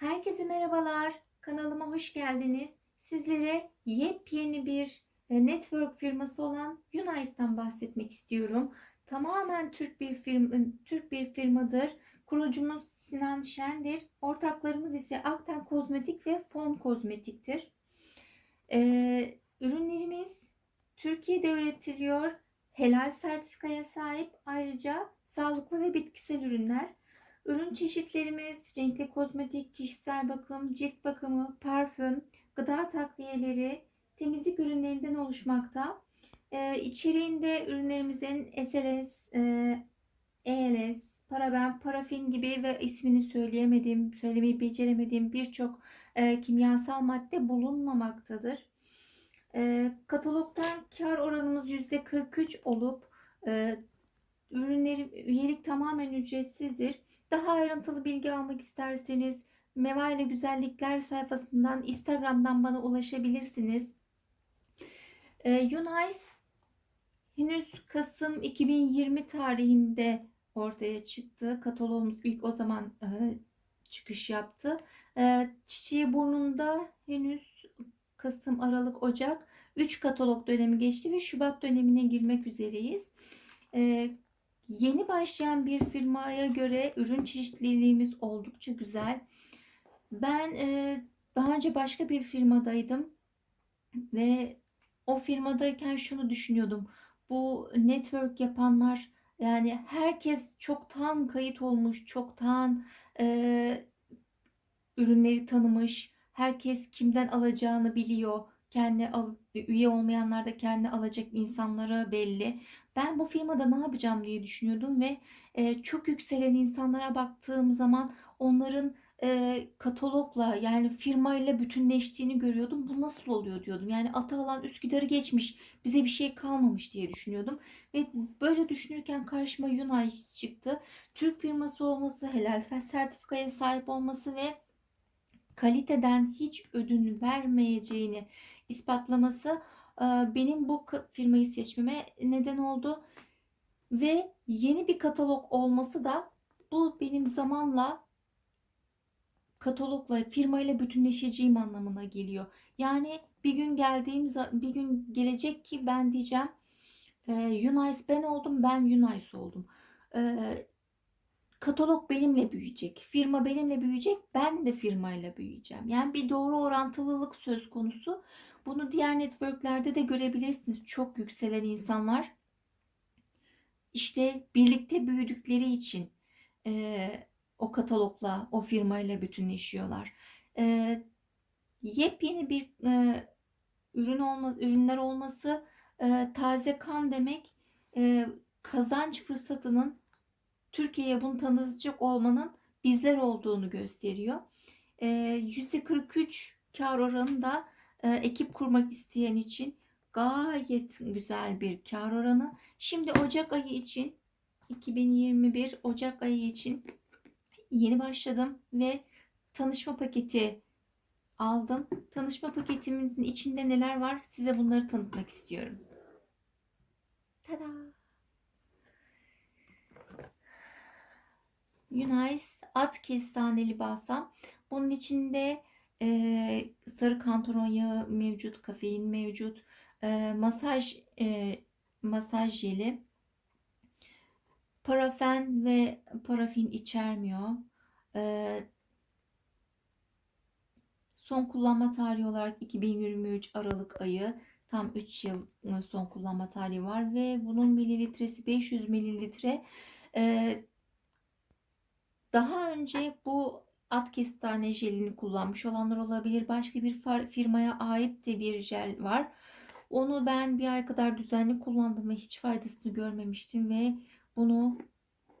Herkese merhabalar. Kanalıma hoş geldiniz. Sizlere yepyeni bir e, network firması olan Unice'dan bahsetmek istiyorum. Tamamen Türk bir firma, Türk bir firmadır. Kurucumuz Sinan Şen'dir. Ortaklarımız ise Akten Kozmetik ve Fon Kozmetik'tir. Ee, ürünlerimiz Türkiye'de üretiliyor. Helal sertifikaya sahip. Ayrıca sağlıklı ve bitkisel ürünler. Ürün çeşitlerimiz renkli kozmetik, kişisel bakım, cilt bakımı, parfüm, gıda takviyeleri, temizlik ürünlerinden oluşmakta. Ee, içeriğinde ürünlerimizin SLS, e, ELS, paraben, parafin gibi ve ismini söyleyemediğim, söylemeyi beceremediğim birçok e, kimyasal madde bulunmamaktadır. E, katalogdan kar oranımız %43 olup e, ürünlerin üyelik tamamen ücretsizdir. Daha ayrıntılı bilgi almak isterseniz Meva ile Güzellikler sayfasından Instagram'dan bana ulaşabilirsiniz. Ee, Unice henüz Kasım 2020 tarihinde ortaya çıktı. Kataloğumuz ilk o zaman e, çıkış yaptı. E, Çiçeği burnunda henüz Kasım, Aralık, Ocak 3 katalog dönemi geçti ve Şubat dönemine girmek üzereyiz. E, Yeni başlayan bir firmaya göre ürün çeşitliliğimiz oldukça güzel. Ben e, daha önce başka bir firmadaydım ve o firmadayken şunu düşünüyordum. Bu network yapanlar yani herkes çoktan kayıt olmuş, çoktan e, ürünleri tanımış, herkes kimden alacağını biliyor. Kendi al, üye olmayanlar da kendi alacak insanlara belli. Ben bu firmada ne yapacağım diye düşünüyordum ve e, çok yükselen insanlara baktığım zaman onların e, katalogla yani firmayla bütünleştiğini görüyordum. Bu nasıl oluyor diyordum. Yani Atalan Üsküdar'ı geçmiş bize bir şey kalmamış diye düşünüyordum. Ve böyle düşünürken karşıma Yunay çıktı. Türk firması olması, helal sertifikaya sahip olması ve kaliteden hiç ödün vermeyeceğini ispatlaması benim bu firmayı seçmeme neden oldu. Ve yeni bir katalog olması da bu benim zamanla katalogla firmayla bütünleşeceğim anlamına geliyor. Yani bir gün geldiğim bir gün gelecek ki ben diyeceğim e, Unice ben oldum ben Unice oldum. E, katalog benimle büyüyecek. Firma benimle büyüyecek. Ben de firmayla büyüyeceğim. Yani bir doğru orantılılık söz konusu. Bunu diğer networklerde de görebilirsiniz. Çok yükselen insanlar işte birlikte büyüdükleri için e, o katalogla, o firmayla bütünleşiyorlar. E, yepyeni bir e, ürün olması, ürünler olması e, taze kan demek. E, kazanç fırsatının Türkiye'ye bunu tanıtacak olmanın bizler olduğunu gösteriyor. E, %43 kar oranı da e, ekip kurmak isteyen için gayet güzel bir kar oranı. Şimdi Ocak ayı için 2021 Ocak ayı için yeni başladım ve tanışma paketi aldım. Tanışma paketimizin içinde neler var size bunları tanıtmak istiyorum. Tada! Unice at kestaneli balsam. Bunun içinde e, sarı kantaron yağı mevcut, kafein mevcut, e, masaj e, masaj jeli, parafen ve parafin içermiyor. E, son kullanma tarihi olarak 2023 Aralık ayı tam 3 yıl son kullanma tarihi var ve bunun mililitresi 500 mililitre. E, daha önce bu at kestane jelini kullanmış olanlar olabilir. Başka bir firmaya ait de bir jel var. Onu ben bir ay kadar düzenli kullandım ve hiç faydasını görmemiştim ve bunu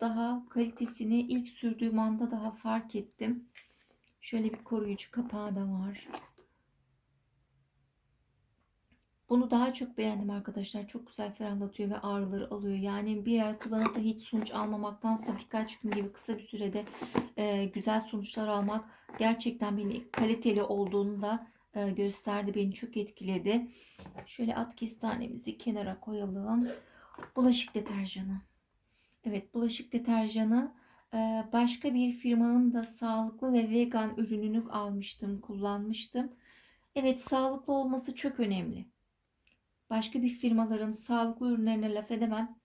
daha kalitesini ilk sürdüğüm anda daha fark ettim. Şöyle bir koruyucu kapağı da var. Bunu daha çok beğendim arkadaşlar. Çok güzel ferahlatıyor ve ağrıları alıyor. Yani bir ay kullanıp da hiç sonuç almamaktansa birkaç gün gibi kısa bir sürede e, güzel sonuçlar almak gerçekten beni kaliteli olduğunu da e, gösterdi. Beni çok etkiledi. Şöyle at kestanemizi kenara koyalım. Bulaşık deterjanı. Evet bulaşık deterjanı Ee, başka bir firmanın da sağlıklı ve vegan ürününü almıştım, kullanmıştım. Evet, sağlıklı olması çok önemli. Başka bir firmaların sağlıklı ürünlerine laf edemem.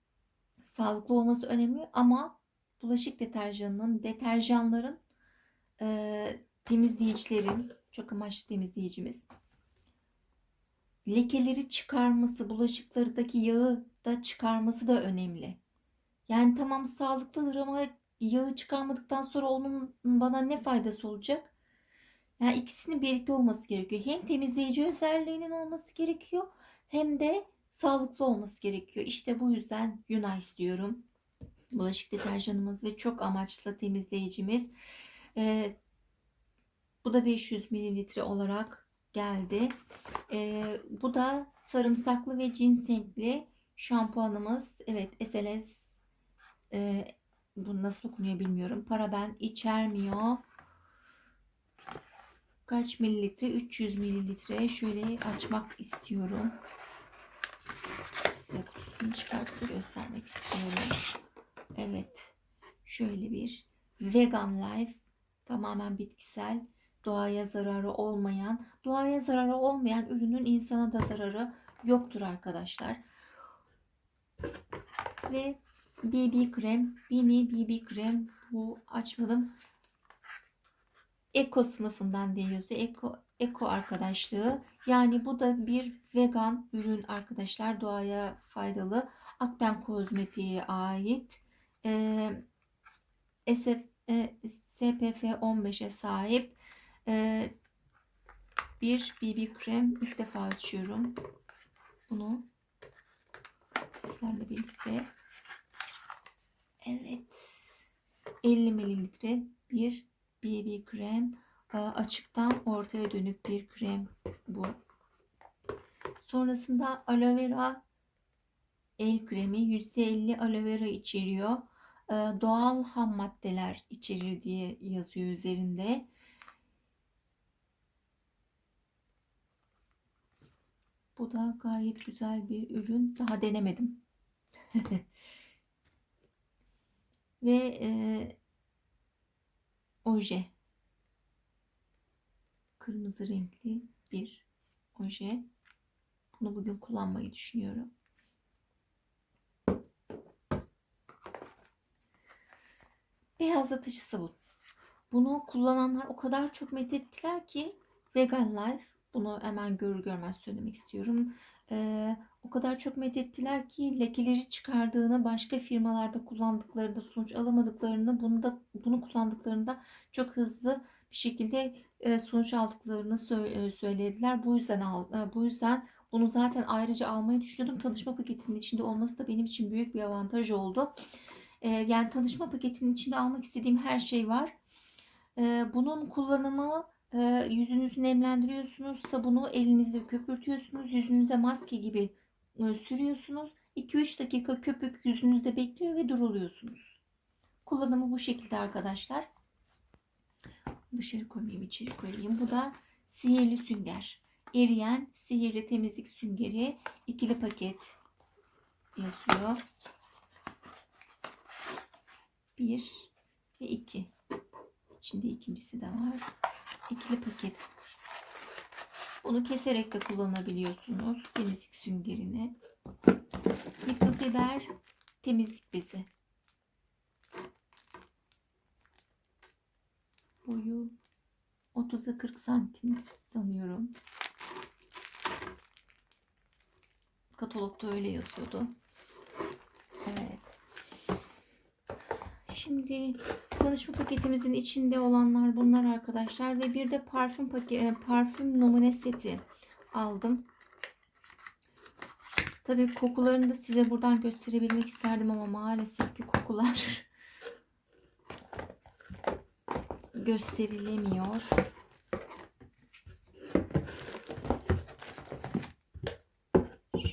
Sağlıklı olması önemli ama bulaşık deterjanının, deterjanların, e, temizleyicilerin, çok amaçlı temizleyicimiz, lekeleri çıkarması, bulaşıklardaki yağı da çıkarması da önemli. Yani tamam sağlıklıdır ama yağı çıkarmadıktan sonra onun bana ne faydası olacak? Yani ikisinin birlikte olması gerekiyor. Hem temizleyici özelliğinin olması gerekiyor hem de sağlıklı olması gerekiyor. İşte bu yüzden Yuna istiyorum. Bulaşık deterjanımız ve çok amaçlı temizleyicimiz. Ee, bu da 500 mililitre olarak geldi. Ee, bu da sarımsaklı ve ginsengli şampuanımız. Evet SLS e, bu nasıl okunuyor bilmiyorum. Paraben içermiyor. Kaç mililitre? 300 mililitre. Şöyle açmak istiyorum. Size kutusunu çıkartıp göstermek istiyorum. Evet. Şöyle bir Vegan Life tamamen bitkisel doğaya zararı olmayan, doğaya zararı olmayan ürünün insana da zararı yoktur arkadaşlar. Ve BB krem, Bini BB krem bu açmadım. Eko sınıfından diye yazıyor. Eko, eko arkadaşlığı. Yani bu da bir vegan ürün arkadaşlar. Doğaya faydalı. Akten Kozmetik'e ait. Ee, SF, e, SPF 15'e sahip ee, bir BB krem ilk defa açıyorum. Bunu sizlerle birlikte. Evet. 50 mililitre bir BB krem. Ee, açıktan ortaya dönük bir krem bu. Sonrasında aloe vera el kremi %50 aloe vera içeriyor. Ee, doğal ham maddeler içerir diye yazıyor üzerinde. Bu da gayet güzel bir ürün. Daha denemedim. Ve e, oje. Kırmızı renkli bir oje. Bunu bugün kullanmayı düşünüyorum. Beyazlatıcı sabun. Bunu kullananlar o kadar çok methettiler ki Vegan Life bunu hemen görür görmez söylemek istiyorum. Ee, o kadar çok methettiler ki lekeleri çıkardığını, başka firmalarda kullandıklarında sonuç alamadıklarını, bunu da bunu kullandıklarında çok hızlı bir şekilde e, sonuç aldıklarını e, söylediler. Bu yüzden e, bu yüzden bunu zaten ayrıca almayı düşünüyordum. Tanışma paketinin içinde olması da benim için büyük bir avantaj oldu. Yani tanışma paketinin içinde almak istediğim her şey var. Bunun kullanımı yüzünüzü nemlendiriyorsunuz. Sabunu elinizle köpürtüyorsunuz. Yüzünüze maske gibi sürüyorsunuz. 2-3 dakika köpük yüzünüzde bekliyor ve duruluyorsunuz. Kullanımı bu şekilde arkadaşlar. Dışarı koymayayım, içeri koyayım. Bu da sihirli sünger. Eriyen sihirli temizlik süngeri. ikili paket yazıyor. 1 ve 2. İçinde ikincisi de var ikili paket. Bunu keserek de kullanabiliyorsunuz. Temizlik süngerini. Mikrofiber temizlik bezi. Boyu 30'a 40 santim sanıyorum. Katalogda öyle yazıyordu. Evet. Şimdi tanışma paketimizin içinde olanlar bunlar arkadaşlar ve bir de parfüm paket e, parfüm numune seti aldım. Tabii kokularını da size buradan gösterebilmek isterdim ama maalesef ki kokular gösterilemiyor.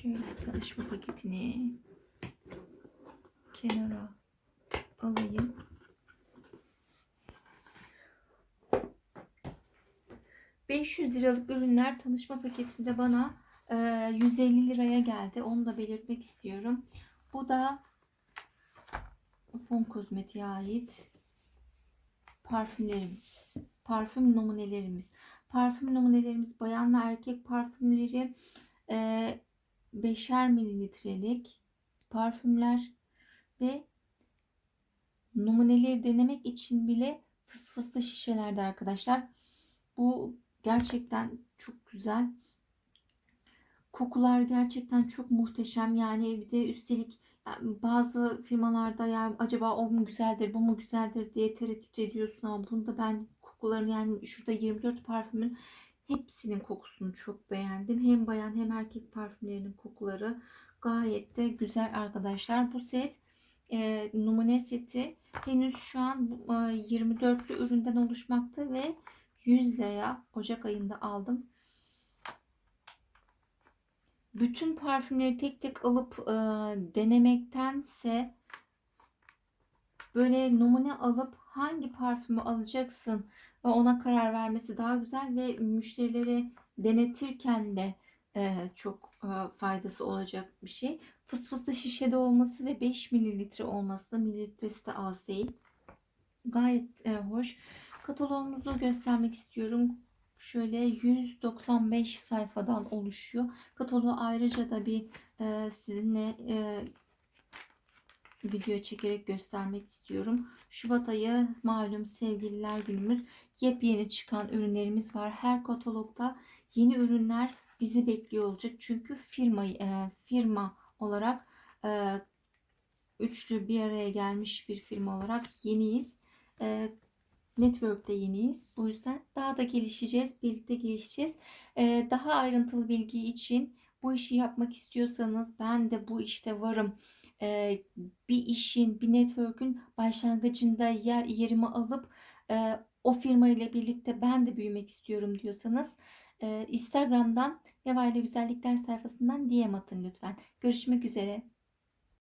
Şöyle tanışma paketini kenara 500 liralık ürünler tanışma paketinde bana 150 liraya geldi. Onu da belirtmek istiyorum. Bu da Fon Kozmetik'e ait parfümlerimiz. Parfüm numunelerimiz. Parfüm numunelerimiz bayan ve erkek parfümleri e, beşer mililitrelik parfümler ve numuneleri denemek için bile fıs fıslı şişelerde arkadaşlar. Bu gerçekten çok güzel. Kokular gerçekten çok muhteşem. Yani bir de üstelik bazı firmalarda yani acaba o mu güzeldir, bu mu güzeldir diye tereddüt ediyorsun ama bunda ben kokuların yani şurada 24 parfümün hepsinin kokusunu çok beğendim. Hem bayan hem erkek parfümlerinin kokuları gayet de güzel arkadaşlar. Bu set e, numune seti henüz şu an e, 24'lü üründen oluşmakta ve 100 liraya Ocak ayında aldım. Bütün parfümleri tek tek alıp e, denemektense böyle numune alıp hangi parfümü alacaksın ve ona karar vermesi daha güzel ve müşterilere denetirken de e, çok e, faydası olacak bir şey. Fıs fıslı şişede olması ve 5 mililitre olması mililitresi de az değil. Gayet e, hoş. Katalogumuzu göstermek istiyorum. Şöyle 195 sayfadan oluşuyor. Kataloğu ayrıca da bir e, sizinle e, video çekerek göstermek istiyorum. Şubat ayı malum sevgililer günümüz. Yepyeni çıkan ürünlerimiz var. Her katalogda yeni ürünler bizi bekliyor olacak. Çünkü firma e, firma olarak e, üçlü bir araya gelmiş bir firma olarak yeniyiz. E, Network'te yeniyiz. Bu yüzden daha da gelişeceğiz. Birlikte gelişeceğiz. E, daha ayrıntılı bilgi için bu işi yapmak istiyorsanız ben de bu işte varım. E, bir işin, bir network'ün başlangıcında yer yerimi alıp e, o firma ile birlikte ben de büyümek istiyorum diyorsanız e, Instagram'dan ile Güzellikler sayfasından DM atın lütfen. Görüşmek üzere.